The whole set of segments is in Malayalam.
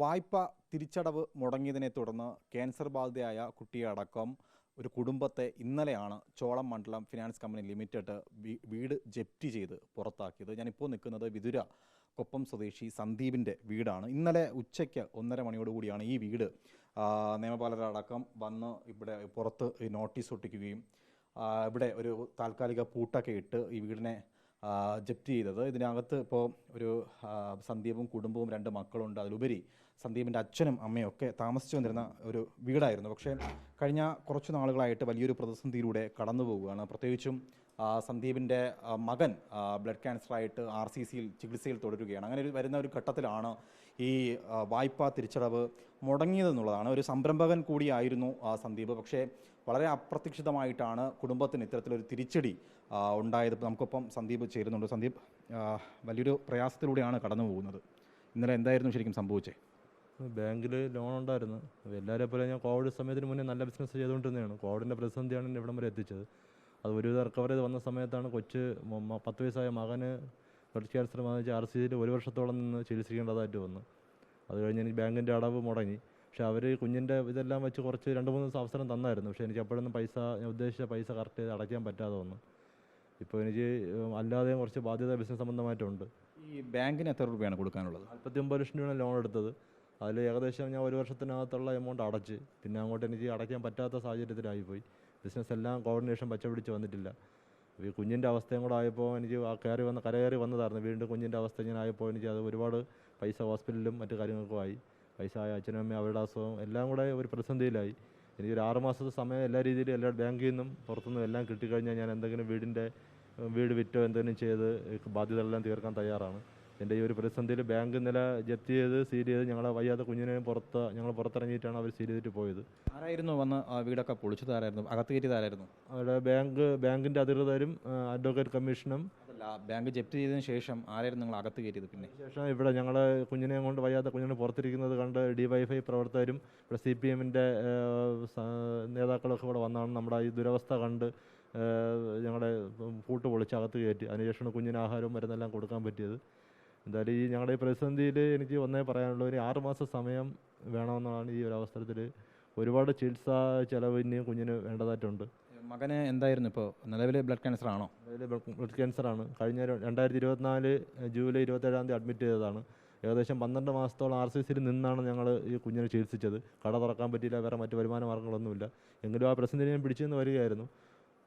വായ്പ തിരിച്ചടവ് മുടങ്ങിയതിനെ തുടർന്ന് ക്യാൻസർ ബാധിതയായ കുട്ടിയെ അടക്കം ഒരു കുടുംബത്തെ ഇന്നലെയാണ് ചോളം മണ്ഡലം ഫിനാൻസ് കമ്പനി ലിമിറ്റഡ് വീട് ജപ്തി ചെയ്ത് പുറത്താക്കിയത്. ഞാനിപ്പോൾ നിൽക്കുന്നത് വിതുര കൊപ്പം സ്വദേശി സന്ദീപിന്റെ വീടാണ്. ഇന്നലെ ഉച്ചയ്ക്ക് ഒന്നര മണിയോടുകൂടിയാണ് ഈ വീട് നിയമപാലരടക്കം വന്ന് ഇവിടെ പുറത്ത് നോട്ടീസ് ഒട്ടിക്കുകയും ഇവിടെ ഒരു താൽക്കാലിക പൂട്ടൊക്കെ ഇട്ട് ഈ വീടിനെ ജപ്തി ചെയ്തത്. ഇതിനകത്ത് ഇപ്പോൾ ഒരു സന്ദീപും കുടുംബവും രണ്ട് മക്കളുണ്ട്. അതിലുപരി സന്ദീപിന്റെ അച്ഛനും അമ്മയും ഒക്കെ താമസിച്ചു വന്നിരുന്ന ഒരു വീടായിരുന്നു. പക്ഷേ കഴിഞ്ഞ കുറച്ച് നാളുകളായിട്ട് വലിയൊരു പ്രതിസന്ധിയിലൂടെ കടന്നു പോവുകയാണ് പ്രത്യേകിച്ചും സന്ദീപിന്റെ മകൻ ബ്ലഡ് ക്യാൻസറായിട്ട് ആർ സി സിയിൽ ചികിത്സയിൽ തുടരുകയാണ്. അങ്ങനെ ഒരു വരുന്ന ഒരു ഘട്ടത്തിലാണ് ഈ വായ്പാ തിരിച്ചടവ് മുടങ്ങിയതെന്നുള്ളതാണ്. ഒരു സംരംഭകൻ കൂടിയായിരുന്നു സന്ദീപ്. പക്ഷേ വളരെ അപ്രതീക്ഷിതമായിട്ടാണ് കുടുംബത്തിന് ഇത്തരത്തിലൊരു തിരിച്ചടി ഉണ്ടായത്. നമുക്കൊപ്പം സന്ദീപ് ചേരുന്നുണ്ട്. സന്ദീപ് വലിയൊരു പ്രയാസത്തിലൂടെയാണ് കടന്നു പോകുന്നത് ഇന്നലെ എന്തായിരുന്നു ശരിക്കും സംഭവിച്ചേ? ബാങ്കിൽ ലോൺ ഉണ്ടായിരുന്നു. എല്ലാവരെ പോലെ ഞാൻ കോവിഡ് സമയത്തിന് മുന്നേ നല്ല ബിസിനസ് ചെയ്തുകൊണ്ടിരുന്നതാണ്. കോവിഡിന്റെ പ്രതിസന്ധിയാണ് എന്നെ ഇവിടം വരെ എത്തിച്ചത്. അത് ഒരു റിക്കവർ ചെയ്ത് വന്ന സമയത്താണ് കൊച്ച് പത്ത് വയസ്സായ മകന് ബ്ലഡ് ക്യാൻസർ ബാധിച്ച് ആർ സി ഒരു വർഷത്തോളം നിന്ന് ചികിത്സിക്കേണ്ടതായിട്ട് വന്നു. അത് കഴിഞ്ഞ് എനിക്ക് ബാങ്കിന്റെ അടവ് മുടങ്ങി. പക്ഷേ അവർ കുഞ്ഞിന്റെ ഇതെല്ലാം വെച്ച് കുറച്ച് രണ്ട് മൂന്ന് ദിവസം അവസരം തന്നായിരുന്നു. പക്ഷേ എനിക്ക് അപ്പോഴൊന്നും പൈസ ഞാൻ ഉദ്ദേശിച്ച പൈസ കറക്റ്റ് ചെയ്ത് അടയ്ക്കാൻ പറ്റാതെ വന്നു. ഇപ്പോൾ എനിക്ക് അല്ലാതെയും കുറച്ച് ബാധ്യത ബിസിനസ് സംബന്ധമായിട്ടുണ്ട്. ഈ ബാങ്കിന് എത്ര രൂപയാണ് കൊടുക്കാനുള്ളത്? നാൽപ്പത്തി ഒമ്പത് ലക്ഷം രൂപയാണ് ലോൺ എടുത്തത്. അതിൽ ഏകദേശം ഞാൻ ഒരു വർഷത്തിനകത്തുള്ള എമൗണ്ട് അടച്ച്. പിന്നെ അങ്ങോട്ട് എനിക്ക് അടയ്ക്കാൻ പറ്റാത്ത സാഹചര്യത്തിലായിപ്പോയി. ബിസിനസ് എല്ലാം കോർഡിനേഷൻ പച്ചപിടിച്ച് വന്നിട്ടില്ല. ഈ കുഞ്ഞിന്റെ അവസ്ഥയും കൂടെ ആയപ്പോൾ എനിക്ക് ആ കയറി വന്ന കരകയറി വന്നതായിരുന്നു. വീണ്ടും കുഞ്ഞിന്റെ അവസ്ഥ ഇങ്ങനെ ആയപ്പോൾ എനിക്ക് അത് ഒരുപാട് പൈസ ഹോസ്പിറ്റലിലും മറ്റു കാര്യങ്ങൾക്കും ആയി. പൈസ ആയ അച്ഛനും അമ്മയും അവരുടെ അസുഖം എല്ലാം കൂടെ ഒരു പ്രതിസന്ധിയിലായി. എനിക്കൊരു ആറ് മാസത്തെ സമയം എല്ലാ രീതിയിലും എല്ലാ ബാങ്കിൽ നിന്നും പുറത്തുനിന്നും എല്ലാം കിട്ടിക്കഴിഞ്ഞാൽ ഞാൻ എന്തെങ്കിലും വീടിന്റെ വീട് വിറ്റോ എന്തെങ്കിലും ചെയ്ത് ബാധ്യതകളെല്ലാം തീർക്കാൻ തയ്യാറാണ്. എന്റെ ഈ ഒരു പ്രതിസന്ധിയിൽ ബാങ്ക് ഇന്നലെ ജപ്തി ചെയ്ത് സീൽ ചെയ്ത് ഞങ്ങളെ വയ്യാത്ത കുഞ്ഞിനെ പുറത്ത് ഞങ്ങൾ പുറത്തിറങ്ങിയിട്ടാണ് അവർ സീൽ ചെയ്തിട്ട് പോയത്. ആരായിരുന്നു വന്ന് ആ വീടൊക്കെ പൊളിച്ചത്? ആരായിരുന്നു? അകത്ത് കയറ്റിയതാരായിരുന്നു അവിടെ ബാങ്ക് ബാങ്കിന്റെ അധികൃതരും അഡ്വക്കേറ്റ് കമ്മീഷനും. ബാങ്ക് ജപ്തി ചെയ്തതിന് ശേഷം ആരായിരുന്നു നിങ്ങൾ അകത്ത് കയറ്റിയത് പിന്നെ? ശേഷം ഇവിടെ ഞങ്ങളെ കുഞ്ഞിനെ കൊണ്ട് വയ്യാത്ത കുഞ്ഞിനെ പുറത്തിരിക്കുന്നത് കണ്ട് ഡിവൈഫൈ പ്രവർത്തകരും ഇവിടെ സി പി എമ്മിന്റെ നേതാക്കളൊക്കെ ഇവിടെ വന്നാണ് നമ്മുടെ ഈ ദുരവസ്ഥ കണ്ട് ഞങ്ങളുടെ പൂട്ട് പൊളിച്ച് അകത്ത് കയറ്റി. അതിനുശേഷമാണ് കുഞ്ഞിന് ആഹാരവും മരുന്നെല്ലാം കൊടുക്കാൻ പറ്റിയത്. എന്തായാലും ഈ ഞങ്ങളുടെ ഈ പ്രതിസന്ധിയിൽ എനിക്ക് ഒന്നേ പറയാനുള്ളൂ ഒരു ആറുമാസ മാസം സമയം വേണമെന്നാണ് ഈ ഒരു അവസരത്തിൽ ഒരുപാട് ചികിത്സാ ചെലവ് ഇനിയും കുഞ്ഞിന് വേണ്ടതായിട്ടുണ്ട്. മകന് എന്തായിരുന്നു ഇപ്പോൾ? നിലവിൽ ബ്ലഡ് ക്യാൻസർ ആണോ? നിലവിൽ ബ്ലഡ് ക്യാൻസർ ആണ്. കഴിഞ്ഞ രണ്ടായിരത്തി ഇരുപത്തിനാല് ജൂലൈ ഇരുപത്തേഴാം തീയതി അഡ്മിറ്റ് ചെയ്തതാണ്. ഏകദേശം പന്ത്രണ്ട് മാസത്തോളം ആർ സി സിയിൽ നിന്നാണ് ഞങ്ങൾ ഈ കുഞ്ഞിനെ ചികിത്സിച്ചത്. കട തുറക്കാൻ പറ്റിയില്ല വേറെ മറ്റ് വരുമാന മാർഗങ്ങളൊന്നുമില്ല എങ്കിലും ആ പ്രശ്നത്തിന് ഞാൻ പിടിച്ചു നിന്ന് വരികയായിരുന്നു.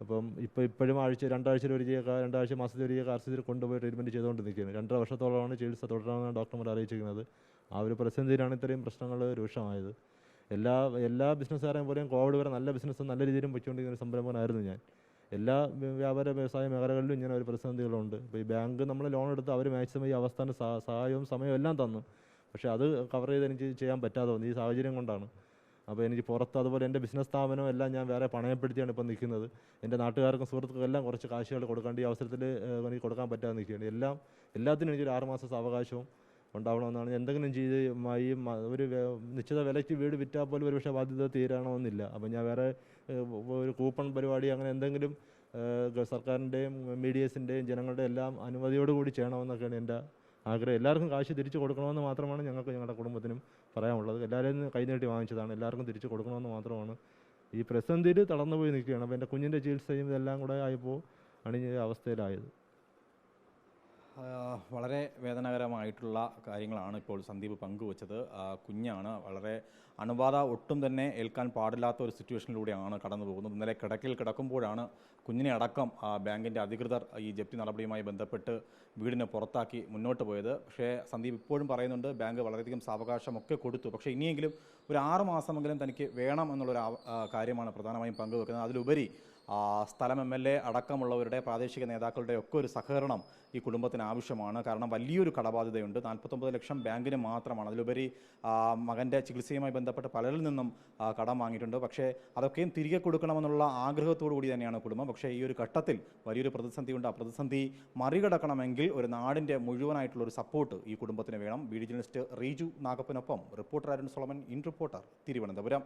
അപ്പം ഇപ്പോൾ ഇപ്പോഴും ആഴ്ച രണ്ടാഴ്ചയിൽ ഒരു രണ്ടാഴ്ച മാസത്തിൽ ഒരു സിയിൽ കൊണ്ടുപോയി ട്രീറ്റ്മെന്റ് ചെയ്തുകൊണ്ട് നിൽക്കുകയാണ് രണ്ടര വർഷത്തോളമാണ് ചികിത്സ തുടരണമെന്നാണ് ഡോക്ടർമാർ അറിയിച്ചിരിക്കുന്നത്. ആ ഒരു പ്രതിസന്ധിയിലാണ് ഇത്രയും പ്രശ്നങ്ങൾ രൂക്ഷമായത്. എല്ലാ എല്ലാ ബിസിനസ്സുകാരെയും പോലെയും കോവിഡ് വരെ നല്ല ബിസിനസ്സും നല്ല രീതിയിലും വെച്ചുകൊണ്ടിരിക്കുന്ന ഒരു സംരംഭകനായിരുന്നു ഞാൻ. എല്ലാ വ്യ- വ്യാപാര വ്യവസായ മേഖലകളിലും ഇങ്ങനെ ഒരു പ്രതിസന്ധികളുണ്ട്. ഇപ്പോൾ ഈ ബാങ്ക് നമ്മൾ ലോൺ എടുത്ത് അവർ മാക്സിമം ഈ അവസ്ഥാന സഹായവും സമയവും എല്ലാം തന്നു. പക്ഷേ അത് കവർ ചെയ്ത് എനിക്ക് ചെയ്യാൻ പറ്റാതെ വന്നു. ഈ സാഹചര്യം കൊണ്ടാണ്. അപ്പോൾ എനിക്ക് പുറത്ത് അതുപോലെ എന്റെ ബിസിനസ് സ്ഥാപനവും എല്ലാം ഞാൻ വേറെ പണയപ്പെടുത്തിയാണ് ഇപ്പോൾ നിൽക്കുന്നത്. എന്റെ നാട്ടുകാർക്കും സുഹൃത്തുക്കൾക്കും എല്ലാം കുറച്ച് കാശുകൾ കൊടുക്കേണ്ട ഈ അവസരത്തിൽ എനിക്ക് കൊടുക്കാൻ പറ്റാതെ നിൽക്കുകയാണ്. എല്ലാം എല്ലാത്തിനും എനിക്കൊരു ആറ് മാസത്തെ അവകാശവും ഉണ്ടാവണമെന്നാണ്. എന്തെങ്കിലും ചെയ്ത് ഈ ഒരു നിശ്ചിത വിലയ്ക്ക് വീട് വിറ്റാൽ പോലും ഒരു പക്ഷേ ബാധ്യത തീരണമെന്നില്ല അപ്പം ഞാൻ വേറെ ഒരു കൂപ്പൺ പരിപാടി അങ്ങനെ എന്തെങ്കിലും സർക്കാരിന്റെയും മീഡിയസിന്റെയും ജനങ്ങളുടെ എല്ലാം അനുമതിയോടുകൂടി ചെയ്യണമെന്നൊക്കെയാണ് എന്റെ ആഗ്രഹം. എല്ലാവർക്കും കാശ് തിരിച്ചു കൊടുക്കണമെന്ന് മാത്രമാണ് ഞങ്ങൾക്ക് ഞങ്ങളുടെ കുടുംബത്തിനും പറയാനുള്ളത്. എല്ലാവരും കൈനീട്ടി വാങ്ങിച്ചതാണ്. എല്ലാവർക്കും തിരിച്ചു കൊടുക്കണമെന്ന് മാത്രമാണ്. ഈ പ്രതിസന്ധിയിൽ തളർന്നു പോയി നിൽക്കുകയാണ്. അപ്പോൾ എന്റെ കുഞ്ഞിന്റെ ചികിത്സയും ഇതെല്ലാം കൂടെ ആയപ്പോൾ ആണ് ഈ അവസ്ഥയിലായത്. വളരെ വേദനാകരമായിട്ടുള്ള കാര്യങ്ങളാണ് ഇപ്പോൾ സന്ദീപ് പങ്കുവച്ചത്. കുഞ്ഞാണ്. വളരെ അണുബാധ ഒട്ടും തന്നെ ഏൽക്കാൻ പാടില്ലാത്ത ഒരു സിറ്റുവേഷനിലൂടെയാണ് കടന്നു പോകുന്നത്. ഇന്നലെ കിടക്കിൽ കിടക്കുമ്പോഴാണ് കുഞ്ഞിനെ അടക്കം ബാങ്കിന്റെ അധികൃതർ ഈ ജപ്തി നടപടിയുമായി ബന്ധപ്പെട്ട് വീടിനെ പുറത്താക്കി മുന്നോട്ട് പോയത്. പക്ഷേ സന്ദീപ് ഇപ്പോഴും പറയുന്നുണ്ട് ബാങ്ക് വളരെയധികം സാവകാശമൊക്കെ കൊടുത്തു. പക്ഷേ ഇനിയെങ്കിലും ഒരു ആറ് മാസമെങ്കിലും തനിക്ക് വേണം എന്നുള്ളൊരു കാര്യമാണ് പ്രധാനമായും പങ്കുവെക്കുന്നത്. അതിലുപരി സ്ഥലം എം എൽ എ അടക്കമുള്ളവരുടെ പ്രാദേശിക നേതാക്കളുടെ ഒക്കെ ഒരു സഹകരണം ഈ കുടുംബത്തിന് ആവശ്യമാണ്. കാരണം വലിയൊരു കടബാധ്യതയുണ്ട്. നാൽപ്പത്തൊമ്പത് ലക്ഷം ബാങ്കിന് മാത്രമാണ്. അതിലുപരി മകന്റെ ചികിത്സയുമായി ബന്ധപ്പെട്ട് പലരിൽ നിന്നും കടം വാങ്ങിയിട്ടുണ്ട്. പക്ഷേ അതൊക്കെയും തിരികെ കൊടുക്കണമെന്നുള്ള ആഗ്രഹത്തോടു കൂടി തന്നെയാണ് കുടുംബം. പക്ഷേ ഈ ഒരു ഘട്ടത്തിൽ വലിയൊരു പ്രതിസന്ധിയുണ്ട്. ആ പ്രതിസന്ധി മറികടക്കണമെങ്കിൽ ഒരു നാടിന്റെ മുഴുവനായിട്ടുള്ള ഒരു സപ്പോർട്ട് ഈ കുടുംബത്തിന് വേണം. B journalist Reeju നാഗപ്പനൊപ്പം reporter Arun Solomon. In reporter Thiruvananthapuram.